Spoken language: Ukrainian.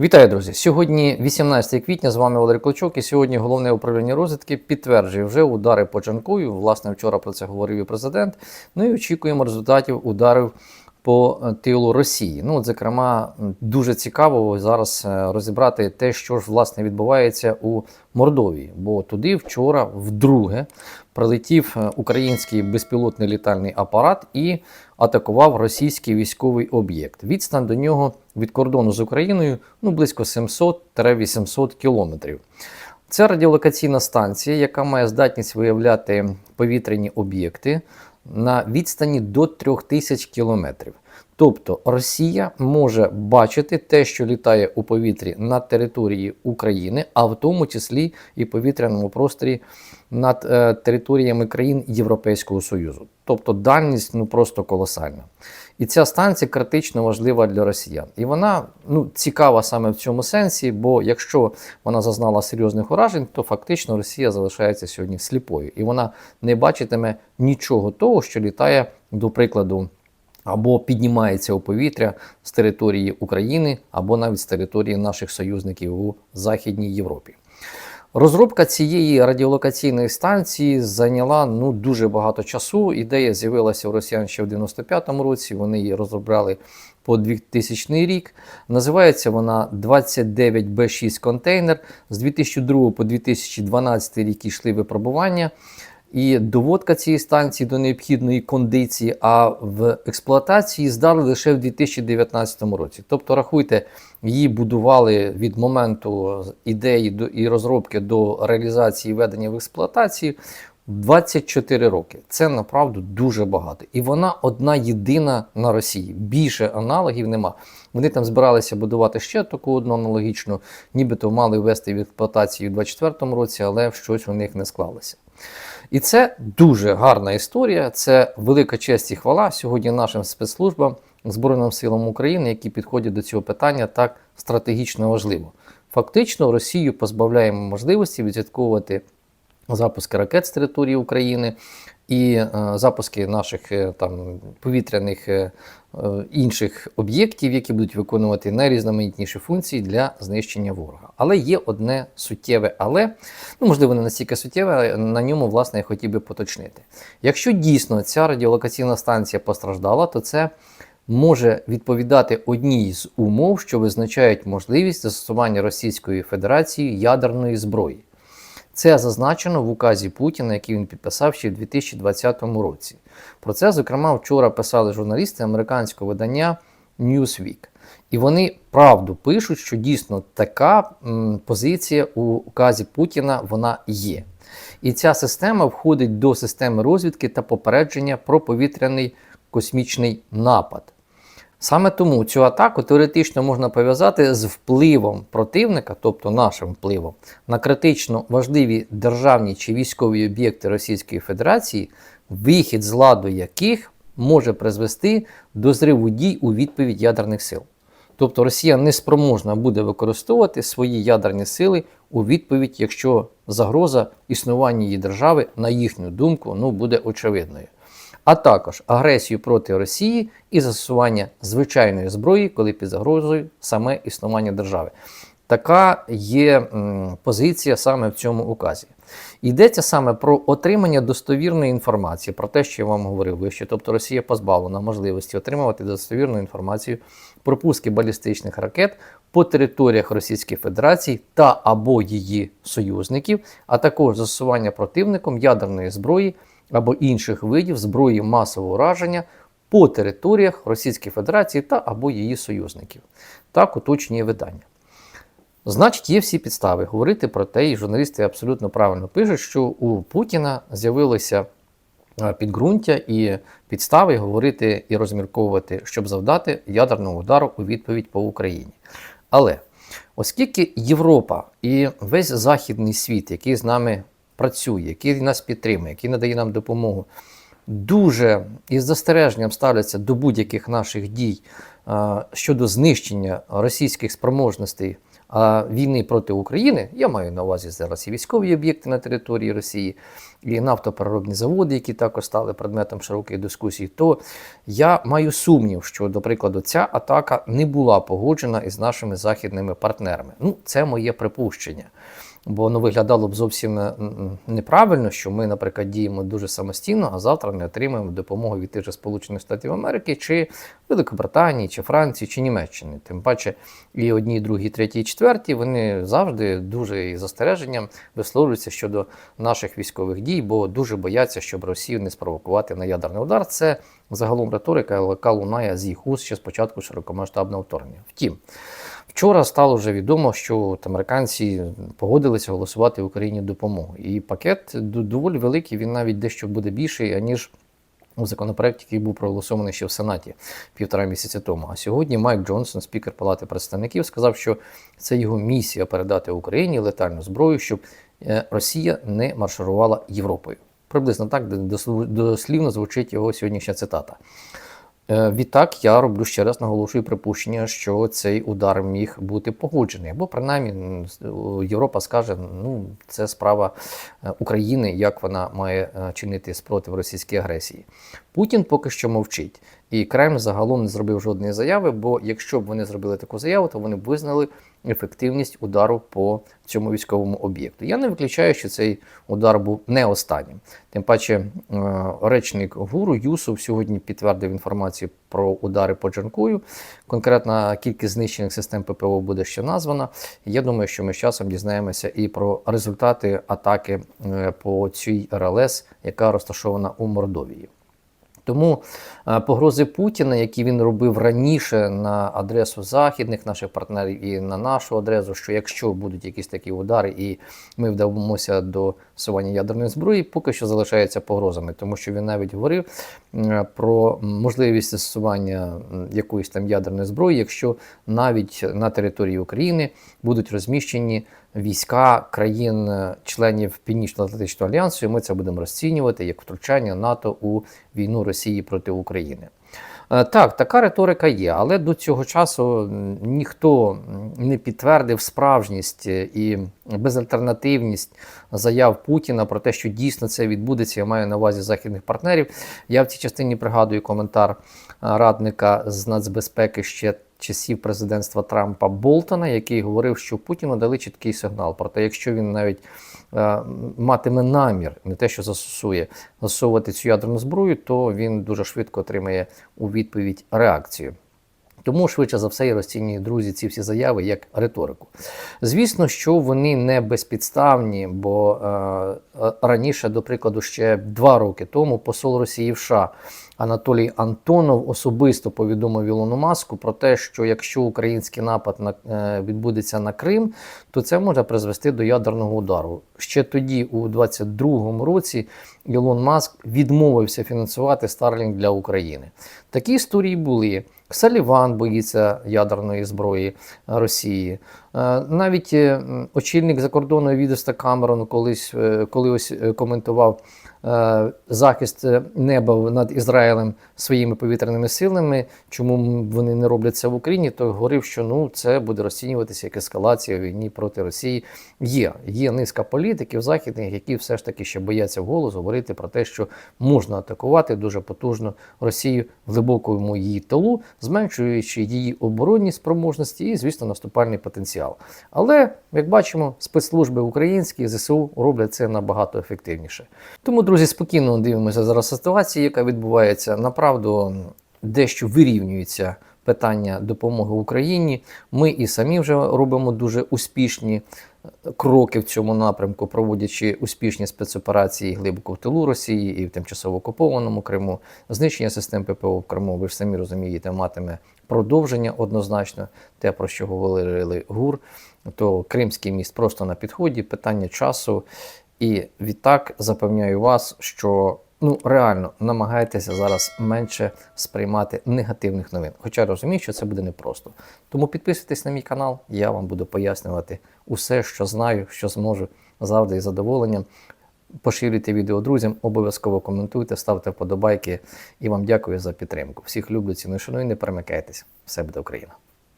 Вітаю, друзі! Сьогодні 18 квітня. З вами Валерій Клочок. І сьогодні головне управління розвідки підтверджує вже удари по Джанкою. Власне, вчора про це говорив і президент. Ну і очікуємо результатів ударів по е, тилу Росії. Ну, от, зокрема, дуже цікаво зараз е, розібрати те, що ж власне відбувається у Мордовії. Бо туди вчора вдруге прилетів е, український безпілотний літальний апарат і атакував російський військовий об'єкт. Відстань до нього від кордону з Україною ну, близько 700-800 кілометрів. Це радіолокаційна станція, яка має здатність виявляти повітряні об'єкти на відстані до 3000 кілометрів. Тобто Росія може бачити те, що літає у повітрі на території України, а в тому числі і повітряному просторі над е, територіями країн Європейського Союзу. Тобто дальність ну просто колосальна. І ця станція критично важлива для росіян. І вона ну, цікава саме в цьому сенсі, бо якщо вона зазнала серйозних уражень, то фактично Росія залишається сьогодні сліпою, і вона не бачитиме нічого того, що літає, до прикладу, або піднімається у повітря з території України, або навіть з території наших союзників у Західній Європі. Розробка цієї радіолокаційної станції зайняла ну дуже багато часу. Ідея з'явилася у росіян ще в 95-му році. Вони її розробляли по 2000 рік. Називається вона 29B6 контейнер. З 2002 по 2012 рік йшли випробування. І доводка цієї станції до необхідної кондиції, а в експлуатації здали лише в 2019 році. Тобто, рахуйте, її будували від моменту ідеї до і розробки до реалізації і введення в експлуатацію 24 роки. Це направду дуже багато. І вона одна єдина на Росії. Більше аналогів нема. Вони там збиралися будувати ще таку одну аналогічну, нібито мали ввести в експлуатацію у 2024 році, але щось у них не склалося. І це дуже гарна історія. Це велика честь і хвала сьогодні нашим спецслужбам, Збройним силам України, які підходять до цього питання так стратегічно важливо. Фактично, Росію позбавляємо можливості відслідковувати запуски ракет з території України і е, запуски наших е, там повітряних е, інших об'єктів, які будуть виконувати найрізноманітніші функції для знищення ворога. Але є одне суттєве, але ну можливо не настільки суттєве, але на ньому власне я хотів би поточнити. Якщо дійсно ця радіолокаційна станція постраждала, то це може відповідати одній з умов, що визначають можливість застосування Російської Федерації ядерної зброї. Це зазначено в указі Путіна, який він підписав ще в 2020 році. Про це, зокрема, вчора писали журналісти американського видання Newsweek. І вони правду пишуть, що дійсно така м, позиція у указі Путіна вона є. І ця система входить до системи розвідки та попередження про повітряний космічний напад. Саме тому цю атаку теоретично можна пов'язати з впливом противника, тобто нашим впливом, на критично важливі державні чи військові об'єкти Російської Федерації, вихід з ладу яких може призвести до зриву дій у відповідь ядерних сил. Тобто Росія неспроможна буде використовувати свої ядерні сили у відповідь, якщо загроза існування її держави, на їхню думку, ну, буде очевидною а також агресію проти Росії і застосування звичайної зброї, коли під загрозою саме існування держави. Така є позиція саме в цьому указі. Йдеться саме про отримання достовірної інформації, про те, що я вам говорив вище. Тобто Росія позбавлена можливості отримувати достовірну інформацію про пуски балістичних ракет по територіях Російської Федерації та або її союзників, а також застосування противником ядерної зброї або інших видів зброї масового ураження по територіях Російської Федерації та або її союзників. Так уточнює видання. Значить, є всі підстави говорити про те, і журналісти абсолютно правильно пишуть, що у Путіна з'явилося е, підґрунтя і підстави говорити і розмірковувати, щоб завдати ядерного удару у відповідь по Україні. Але оскільки Європа і весь західний світ, який з нами працює, який нас підтримує, який надає нам допомогу, дуже із застереженням ставляться до будь-яких наших дій щодо знищення російських спроможностей війни проти України, я маю на увазі зараз і військові об'єкти на території Росії, і нафтопереробні заводи, які також стали предметом широких дискусій, то я маю сумнів, що, до прикладу, ця атака не була погоджена із нашими західними партнерами. Ну, це моє припущення. Бо ну, виглядало б зовсім е, неправильно, що ми, наприклад, діємо дуже самостійно, а завтра не отримаємо допомогу від тих же Сполучених Штатів Америки, чи Великобританії, чи Франції, чи Німеччини. Тим паче, і одні, і другі, і треті, і четверті, вони завжди дуже із застереженням висловлюються щодо наших військових дій, бо дуже бояться, щоб Росію не спровокувати на ядерний удар. Це загалом риторика, яка лунає з їх уст ще з початку широкомасштабного вторгнення. Втім. Вчора стало вже відомо, що от американці погодилися голосувати Україні допомогу. І пакет доволі великий, він навіть дещо буде більший, аніж у законопроекті, який був проголосований ще в Сенаті півтора місяця тому. А сьогодні Майк Джонсон, спікер Палати представників, сказав, що це його місія передати Україні летальну зброю, щоб е, Росія не марширувала Європою. Приблизно так дослівно звучить його сьогоднішня цитата. Е, Відтак я роблю ще раз наголошую припущення, що цей удар міг бути погоджений, або принаймні Європа скаже, ну це справа е, України, як вона має е, чинити спротив російській агресії. Путін поки що мовчить, і Кремль загалом не зробив жодної заяви. Бо якщо б вони зробили таку заяву, то вони б визнали ефективність удару по цьому військовому об'єкту. Я не виключаю, що цей удар був не останнім. Тим паче, е, речник ГУРу Юсов сьогодні підтвердив інформацію про удари по Джанкую. Конкретна кількість знищених систем ППО буде ще названа. Я думаю, що ми з часом дізнаємося і про результати атаки е, по цій РЛС, яка розташована у Мордовії. Тому е, погрози Путіна, які він робив раніше на адресу західних наших партнерів і на нашу адресу, що якщо будуть якісь такі удари, і ми вдамося до сування ядерної зброї, поки що залишаються погрозами, тому що він навіть говорив е, про можливість застосування якоїсь там ядерної зброї, якщо навіть на території України будуть розміщені війська країн-членів Північно-Атлантичного альянсу, і ми це будемо розцінювати як втручання НАТО у війну Росії проти України. Е, Так, така риторика є, але до цього часу ніхто не підтвердив справжність е, і безальтернативність заяв Путіна про те, що дійсно це відбудеться. Я маю на увазі західних партнерів. Я в цій частині пригадую коментар е, радника з нацбезпеки ще часів президентства Трампа Болтона, який говорив, що Путіну дали чіткий сигнал. Проте, якщо він навіть е, матиме намір, не те, що застосує, застосовувати цю ядерну зброю, то він дуже швидко отримає у відповідь реакцію. Тому швидше за все і розцінюють друзі ці всі заяви як риторику. Звісно, що вони не безпідставні, бо е, раніше, до прикладу, ще два роки тому посол Росії в США Анатолій Антонов особисто повідомив Ілону Маску про те, що якщо український напад на е, відбудеться на Крим, то це може призвести до ядерного удару. Ще тоді, у 22-му році, Ілон Маск відмовився фінансувати Starlink для України. Такі історії були. Саліван боїться ядерної зброї Росії. Е, Навіть е, очільник закордонного відомства Камерон колись, е, коли ось коментував захист неба над Ізраїлем своїми повітряними силами, чому вони не роблять це в Україні, то говорив, що ну це буде розцінюватися як ескалація війні проти Росії. Є, є низка політиків західних, які все ж таки ще бояться вголос говорити про те, що можна атакувати дуже потужно Росію в глибокому її тилу, зменшуючи її оборонні спроможності і, звісно, наступальний потенціал. Але, як бачимо, спецслужби українські ЗСУ роблять це набагато ефективніше. Тому, друзі, спокійно дивимося зараз ситуацію, яка відбувається. Направду дещо вирівнюється питання допомоги Україні. Ми і самі вже робимо дуже успішні е, кроки в цьому напрямку, проводячи успішні спецоперації глибоко в тилу Росії і в тимчасово окупованому Криму. Знищення систем ППО в Криму, ви ж самі розумієте, матиме продовження однозначно, те, про що говорили ГУР, то Кримський міст просто на підході, питання часу. І відтак запевняю вас, що ну реально намагайтеся зараз менше сприймати негативних новин. Хоча розумію, що це буде непросто. Тому підписуйтесь на мій канал, я вам буду пояснювати усе, що знаю, що зможу завжди із задоволенням. Поширюйте відео друзям, обов'язково коментуйте, ставте вподобайки. І вам дякую за підтримку. Всіх люблю, ціную, шаную, не перемикайтесь. Все буде Україна!